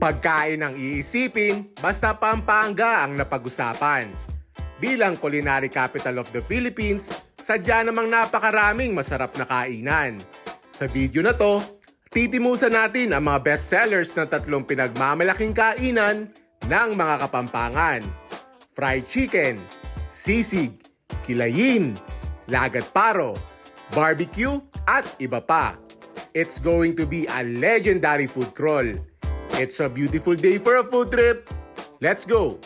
Pagkain ang iisipin, basta Pampanga ang napag-usapan. Bilang culinary capital of the Philippines, sadya namang napakaraming masarap na kainan. Sa video na to, titimusan natin ang mga best sellers ng tatlong pinagmamalaking kainan ng mga kapampangan. Fried chicken, sisig, kilayin, lagat paro, barbecue, at iba pa. It's going to be a legendary food crawl. It's a beautiful day for a food trip. Let's go!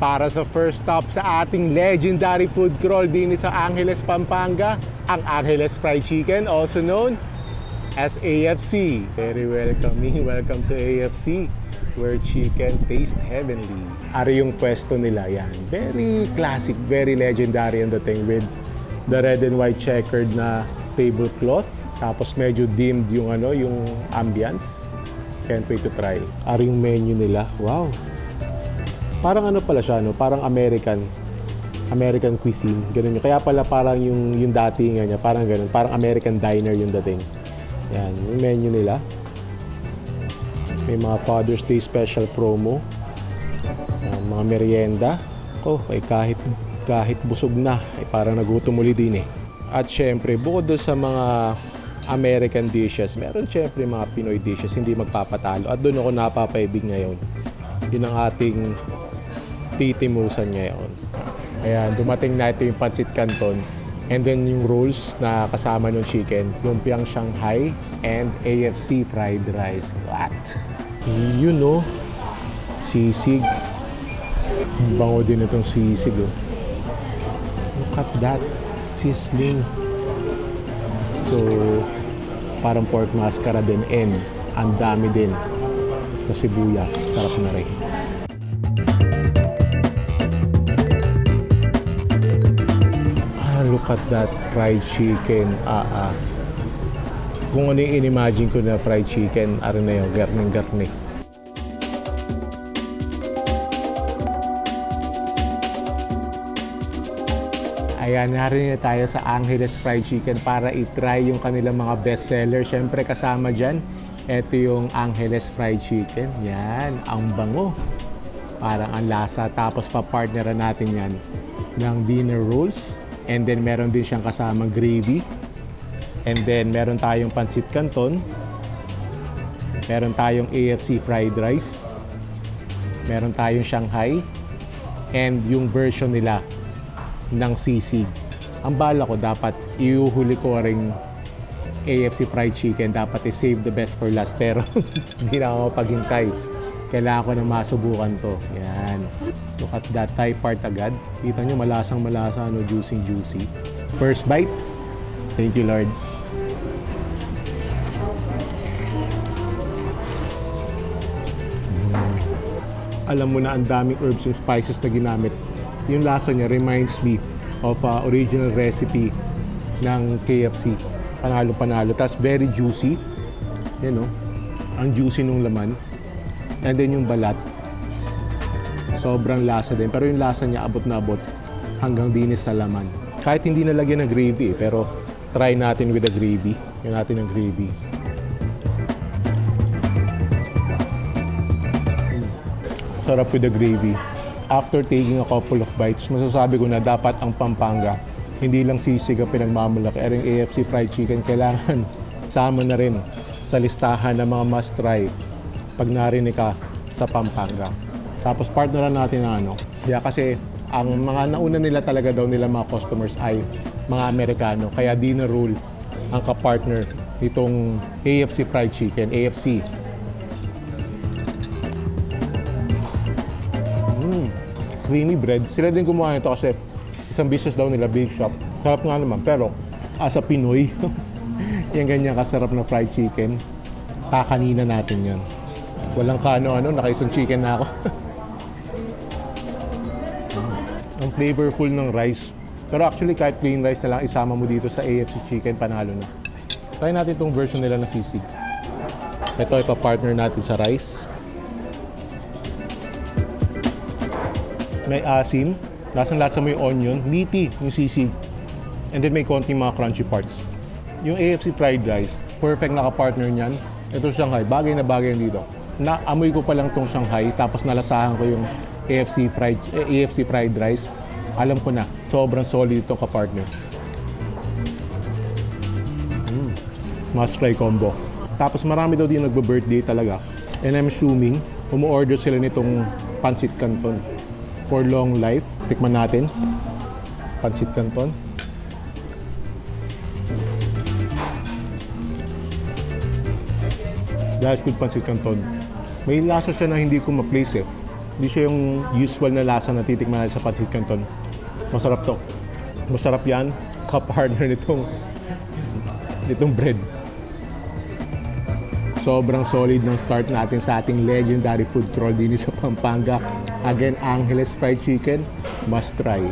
Para sa first stop sa ating legendary food crawl din sa Angeles, Pampanga, ang Angeles Fried Chicken, also known as AFC. Very welcoming. Welcome to AFC where chicken tastes heavenly. Ari yung pwesto nila yan. Very classic, very legendary ang dating with the red and white checkered na tablecloth. Tapos medyo dimmed yung ano, yung ambience. Can't wait to try. Ari yung menu nila. Wow. Parang ano pala siya, no? Parang American. American cuisine. Ganun yun. Kaya pala parang yung, yung datingan niya, parang ganun. Parang American diner yung dating. Yan, yung menu nila. May mga Father's Day special promo. Yan, mga merienda. Ko, ay kahit kahit busog na, ay parang nagutom muli din eh. At syempre, bukod sa mga American dishes, meron syempre mga Pinoy dishes, hindi magpapatalo. At doon ako napapaibig ngayon. Yun ang ating titimusan ngayon. Ayan, dumating na ito yung pancit canton. And then yung rolls na kasama ng chicken, lumpiang Shanghai and AFC fried rice. What? Yun no, sisig. Ang Bango din itong sisig oh. At that, sizzling. So, parang pork mascara din and ang dami din. Sa sibuyas, sarap na rin. Ah, look at that fried chicken. Ah, ah. Kung ano yung in-imagine ko na fried chicken, ano na yun, garning-garni. Ayan, narinig na tayo sa Angeles Fried Chicken para i-try yung kanilang mga best seller. Siyempre kasama dyan, ito yung Angeles Fried Chicken. Yan, ang bango. Parang ang lasa. Tapos pa-partneran natin yan ng dinner rolls. And then meron din siyang kasamang gravy. And then meron tayong pancit canton. Meron tayong AFC fried rice. Meron tayong Shanghai. And yung version nila ng sisig. Ang bala ko dapat iuhuli ko ring AFC fried chicken. Dapat i-save the best for last. Pero hindi na ako paghintay. Kailangan ko na masubukan to. Yan. Look at that Thai part agad. Kita nyo, malasang malasa, no, juicy juicy. First bite. Thank you, Lord. Mm. Alam mo na ang daming herbs and spices na ginamit. Yung lasa niya reminds me of uh, original recipe ng KFC. Panalo-panalo. Tapos very juicy. Yan no? Ang juicy nung laman. And then yung balat. Sobrang lasa din. Pero yung lasa niya abot na abot hanggang dinis sa laman. Kahit hindi nalagyan ng gravy eh, pero try natin with the gravy. Yung natin ng gravy. Sarap with the gravy. After taking a couple of bites, masasabi ko na dapat ang Pampanga, hindi lang sisig ang pinagmamalaki. Pero yung AFC fried chicken, kailangan sama na rin sa listahan ng mga must try pag narinig ka sa Pampanga. Tapos partneran natin ng ano. Yeah, kasi ang mga nauna nila talaga daw nila mga customers ay mga Amerikano. Kaya dinner roll ang kapartner nitong AFC fried chicken, AFC. Creamy bread. Sila din gumawa nito kasi isang business daw nila, big shop. Sarap nga naman, pero as a Pinoy, yung ganyan kasarap na fried chicken, kakanina natin yan. Walang kano-ano, nakaisang chicken na ako. Ang flavorful ng rice. Pero actually, kahit plain rice na lang isama mo dito sa AFC chicken, panalo na. Try natin itong version nila ng sisig. Ito, ipa-partner natin sa rice. May asim. Lasang-lasa mo yung onion. Meaty yung sisig. And then may konting mga crunchy parts. Yung AFC fried rice, perfect naka-partner niyan. Ito Shanghai, bagay na bagay dito. Naamoy ko pa lang tong Shanghai, tapos nalasahan ko yung AFC fried, eh, AFC fried rice. Alam ko na, sobrang solid itong ka-partner. Mm. Must try combo. Tapos marami daw din nagbe-birthday talaga. And I'm assuming, umu-order sila nitong pancit canton for long life. Tikman natin. Pancit canton. Dahil good pancit canton. May lasa siya na hindi ko ma-place eh. Hindi siya yung usual na lasa na titikman natin sa pancit canton. Masarap to. Masarap yan. Kapartner nitong nitong bread. Sobrang solid ng start natin sa ating legendary food crawl din sa Pampanga. Again, Angeles Fried Chicken, must try.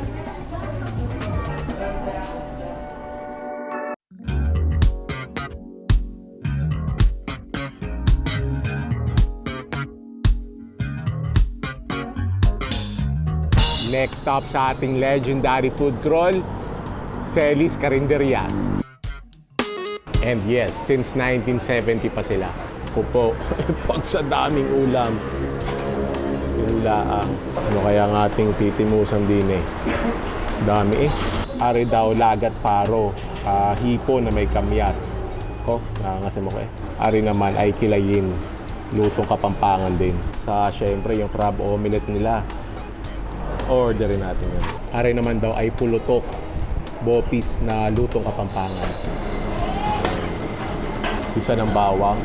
Next stop sa ating legendary food crawl, Celis Carinderia. And yes, since 1970 pa sila. Kupo, pag sa daming ulam. Ulaang. Ano kaya ang ating titimusan din eh? Dami eh. Ari daw lagat paro. Ah, hipo na may kamyas. Ko, nangangasim mo ko eh. Ari naman ay kilayin. Lutong kapampangan din. Sa syempre yung crab omelette nila. Orderin natin yun. Ari naman daw ay pulutok. Bopis na lutong kapampangan isa ng bawang,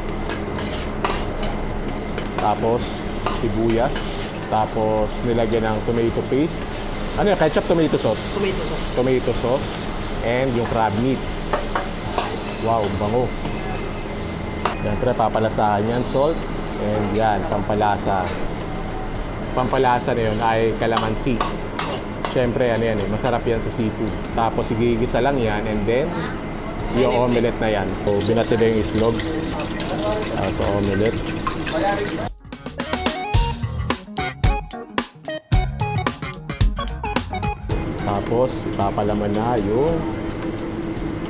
tapos sibuyas, tapos nilagyan ng tomato paste. Ano yun? Ketchup, tomato sauce? Tomato sauce. Tomato sauce and yung crab meat. Wow, bango. Siyempre, papalasahan yan, salt, and yan, pampalasa. Pampalasa na yun ay calamansi. Siyempre, ano yan eh, masarap yan sa seafood. Tapos, igigisa lang yan, and then, yung omelette na yan. So, binati na yung itlog uh, sa omelette. Tapos, papalaman na yung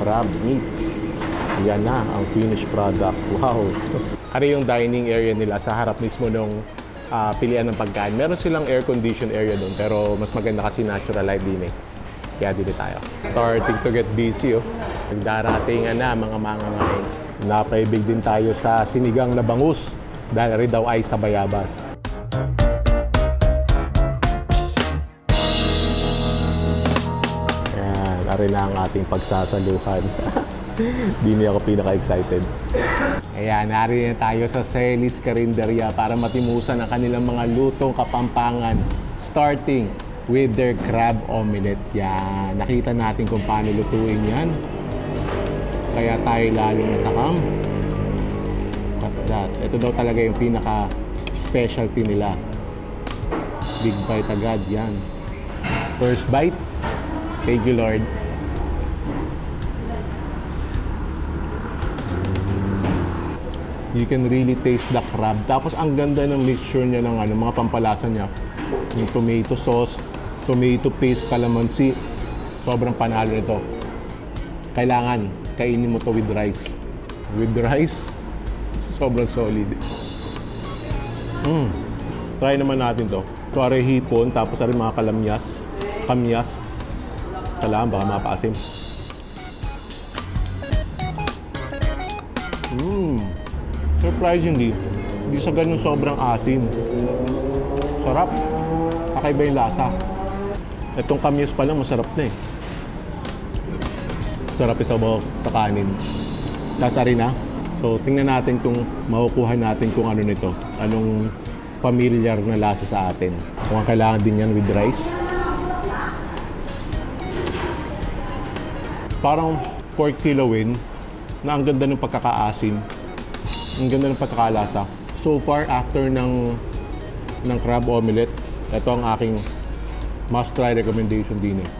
crab meat. Yan na, ang finished product. Wow! Ano yung dining area nila sa harap mismo nung ah, pilian ng pagkain. Meron silang air-conditioned area doon, pero mas maganda kasi natural light din eh. Kaya dito tayo. Starting to get busy oh. Nagdaratingan na mga mangangain. Napaibig din tayo sa sinigang na bangus dahil rin daw ay sa bayabas. Yan, ari na ang ating pagsasaluhan. Di niya ako pinaka-excited. Ayan, nari na tayo sa Celis Carinderia para matimusan ang kanilang mga lutong kapampangan. Starting with their crab omelette. Yan, nakita natin kung paano lutuin yan. Kaya tayo lalo natakam. At that, ito daw talaga yung pinaka specialty nila. Big bite agad, yan. First bite. Thank you, Lord. You can really taste the crab. Tapos ang ganda ng mixture niya ng ano, mga pampalasa niya. Yung tomato sauce, tomato paste, calamansi. Sobrang panalo nito. Kailangan kainin mo to with rice. With rice, sobrang solid. Mm. Try naman natin to. Ay hipon, tapos ay mga kalamyas. Kamyas. Kailangan baka mapaasim. Mmm. Surprisingly, hindi sa ganun sobrang asim. Sarap. Kakaiba yung lasa. Itong kamyas pa lang, masarap na eh. Sarap isabaw sa kanin. Tapos ari na. So, tingnan natin kung makukuha natin kung ano nito. Anong familiar na lasa sa atin. Kung ang kailangan din yan with rice. Parang pork kilawin na ang ganda ng pagkakaasim. Ang ganda ng pagkakalasa. So far, after ng, ng crab omelette, ito ang aking must-try recommendation din eh.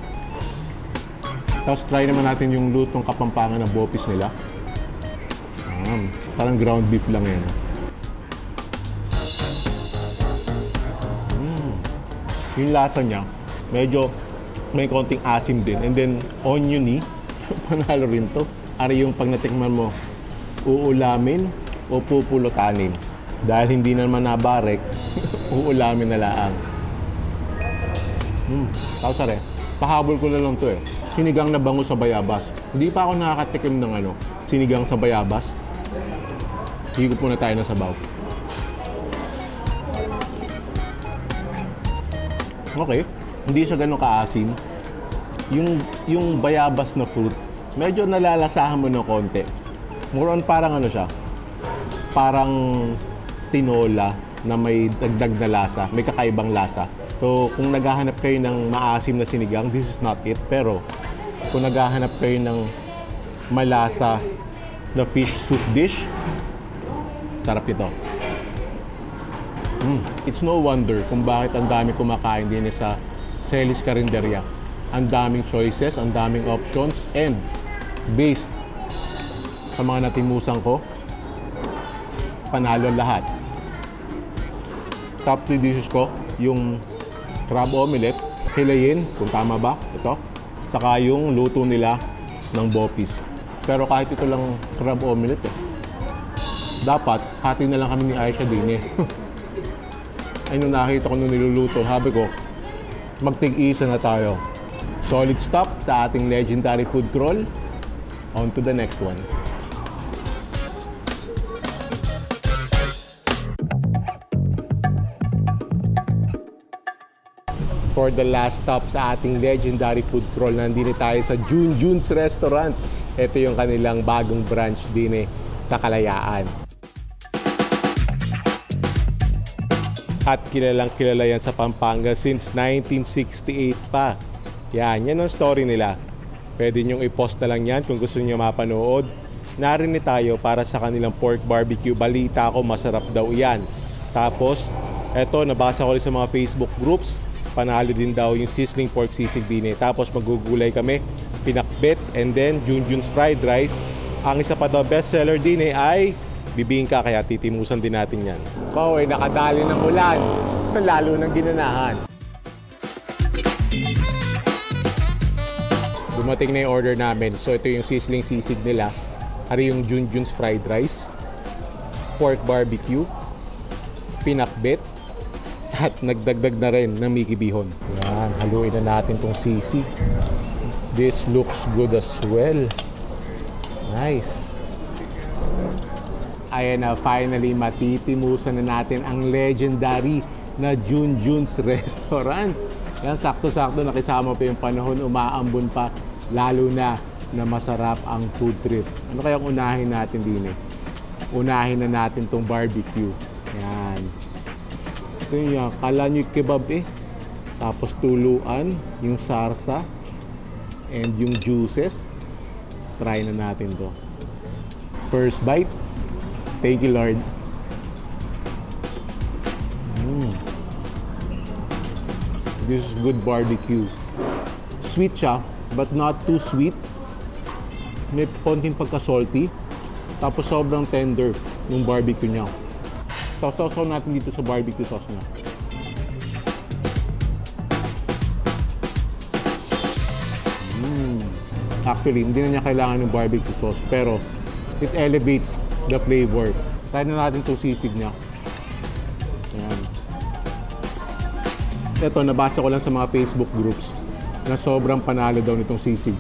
Tapos try naman natin yung lutong kapampangan ng bopis nila. Um, parang ground beef lang yan. Mm. Yung lasa niya, medyo may konting asim din. And then, oniony, panalo rin to. Ari yung pag natikman mo, uulamin o pupulutanin. Dahil hindi naman nabarek, uulamin na laang. Hmm, tapos are, pahabol ko na lang to eh. Sinigang na bango sa bayabas. Hindi pa ako nakakatikim ng ano, sinigang sa bayabas. Higop muna tayo ng sabaw. Okay. Hindi siya ganun kaasim. Yung, yung bayabas na fruit, medyo nalalasahan mo ng konti. More on parang ano siya, parang tinola na may dagdag na lasa, may kakaibang lasa. So, kung naghahanap kayo ng maasim na sinigang, this is not it. Pero, kung naghahanap kayo ng malasa na fish soup dish, sarap ito. Mm, it's no wonder kung bakit ang dami kumakain din sa Celis Carinderia. Ang daming choices, ang daming options, and based sa mga natimusan ko, panalo lahat. Top 3 dishes ko, yung crab omelette, hilayin, kung tama ba, ito. Saka yung luto nila ng bopis. Pero kahit ito lang crab omelette eh. Dapat, hati na lang kami ni Aisha din eh. Ay, nung nakita ko nung niluluto, sabi ko, magtig-isa na tayo. Solid stop sa ating legendary food crawl. On to the next one. For the last stop sa ating legendary food crawl, nandito tayo sa June June's Restaurant. Ito yung kanilang bagong branch din eh, sa Kalayaan. At kilalang kilala yan sa Pampanga since 1968 pa. Yan, yan ang story nila. Pwede nyong i-post na lang yan kung gusto niyo mapanood. Narinig tayo para sa kanilang pork barbecue. Balita ko masarap daw yan. Tapos, eto, nabasa ko rin sa mga Facebook groups. Panalo din daw yung sizzling pork sisig din eh. Tapos magugulay kami, pinakbet, and then Junjun's fried rice. Ang isa pa daw bestseller din eh ay bibingka kaya titimusan din natin yan. Pao ay nakadali ng ulan, lalo ng ginanahan. Dumating na yung order namin. So ito yung sizzling sisig nila. Ari yung Junjun's fried rice, pork barbecue, pinakbet, at nagdagdag na rin ng Mickey Bihon. Yan, haluin na natin tong sisig. This looks good as well. Nice. Ayan na, finally matitimusan na natin ang legendary na Junjun's Restaurant. Yan, sakto-sakto nakisama pa yung panahon, umaambon pa. Lalo na na masarap ang food trip. Ano kayang unahin natin din? Unahin na natin tong barbecue. Yan. Ito yung kala nyo kebab eh. Tapos tuluan, yung sarsa, and yung juices. Try na natin to. First bite. Thank you, Lord. Mm. This is good barbecue. Sweet siya, but not too sweet. May konting pagka-salty. Tapos sobrang tender yung barbecue niya. Tapos sausaw natin dito sa barbecue sauce niya. Mm. Actually, hindi na niya kailangan ng barbecue sauce, pero it elevates the flavor. Try na natin itong sisig niya. Ayan. Ito, nabasa ko lang sa mga Facebook groups na sobrang panalo daw nitong sisig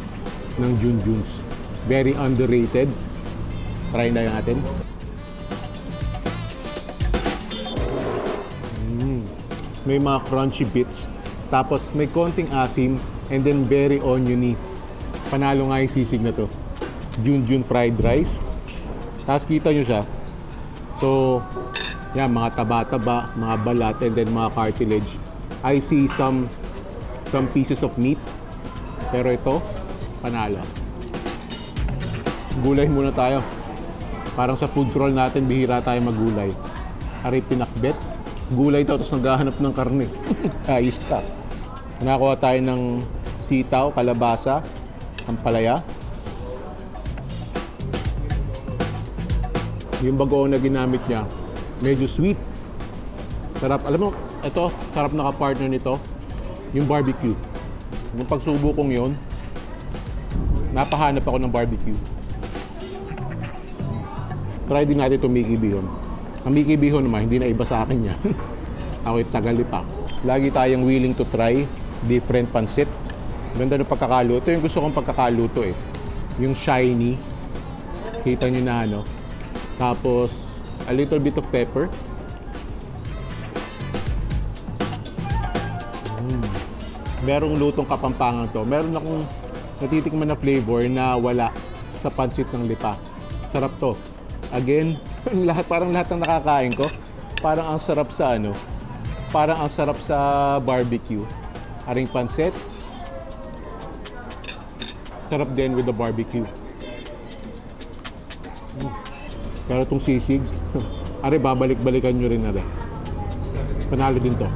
ng Junjuns. Very underrated. Try na natin. May mga crunchy bits. Tapos may konting asim and then very oniony. Panalo nga yung sisig na to. Junjun fried rice. Tapos kita nyo siya. So, yan, mga taba-taba, mga balat, and then mga cartilage. I see some some pieces of meat. Pero ito, panalo. Gulay muna tayo. Parang sa food crawl natin, bihira tayo magulay. Ari pinakbet. Gulay daw, tapos naghahanap ng karne. Ayos ka. Nakakuha tayo ng sitaw, kalabasa, ampalaya. Yung bagoong na ginamit niya, medyo sweet. Sarap. Alam mo, ito, sarap na ka-partner nito, yung barbecue. Yung pagsubo kong yon, napahanap ako ng barbecue. Try din natin itong Mickey Bihon. Ang Mickey Bihon naman, hindi na iba sa akin yan. Ako'y tagalipa. Lagi tayong willing to try different pansit. Ganda ng pagkakaluto. Yung gusto kong pagkakaluto eh. Yung shiny. Kita nyo na ano. Tapos, a little bit of pepper. Mm. Merong lutong kapampangan to. Meron akong natitikman na flavor na wala sa pansit ng lipa. Sarap to. Again, lahat parang lahat ng nakakain ko, parang ang sarap sa ano, parang ang sarap sa barbecue. Aring pansit. Sarap din with the barbecue. Mm. Pero itong sisig, are babalik-balikan nyo rin na rin. Panalo din to.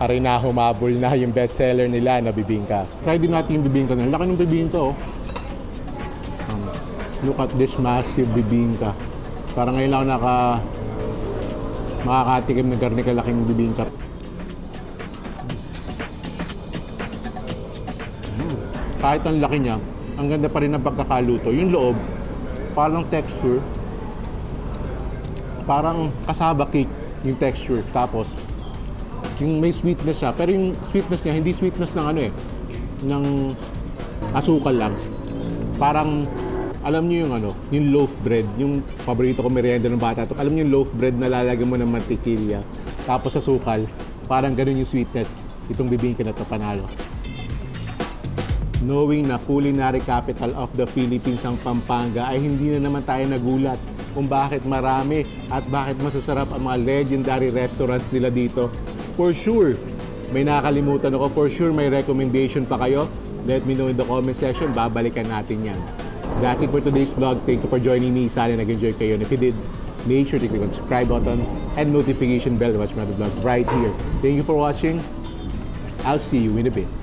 Are na humabol na yung bestseller nila na bibingka. Try din natin yung bibingka nila. Laki ng bibingka oh. Um, look at this massive bibingka. Parang ngayon ako naka makakatikim ng garni kalaking bibingka. Kahit ang laki niya, ang ganda pa rin ng pagkakaluto. Yung loob, parang texture, parang kasaba cake yung texture. Tapos, yung may sweetness siya. Pero yung sweetness niya, hindi sweetness ng ano eh, ng asukal lang. Parang, alam niyo yung ano, yung loaf bread, yung paborito ko merienda ng bata to. Alam niyo yung loaf bread na lalagyan mo ng mantikilya, tapos asukal. Parang ganun yung sweetness. Itong bibingka na to panalo. Knowing na culinary capital of the Philippines ang Pampanga ay hindi na naman tayo nagulat kung bakit marami at bakit masasarap ang mga legendary restaurants nila dito. For sure, may nakakalimutan ako. For sure, may recommendation pa kayo. Let me know in the comment section. Babalikan natin yan. That's it for today's vlog. Thank you for joining me. Sana nag-enjoy kayo. And if you did, make sure to click on subscribe button and notification bell to watch my other vlog right here. Thank you for watching. I'll see you in a bit.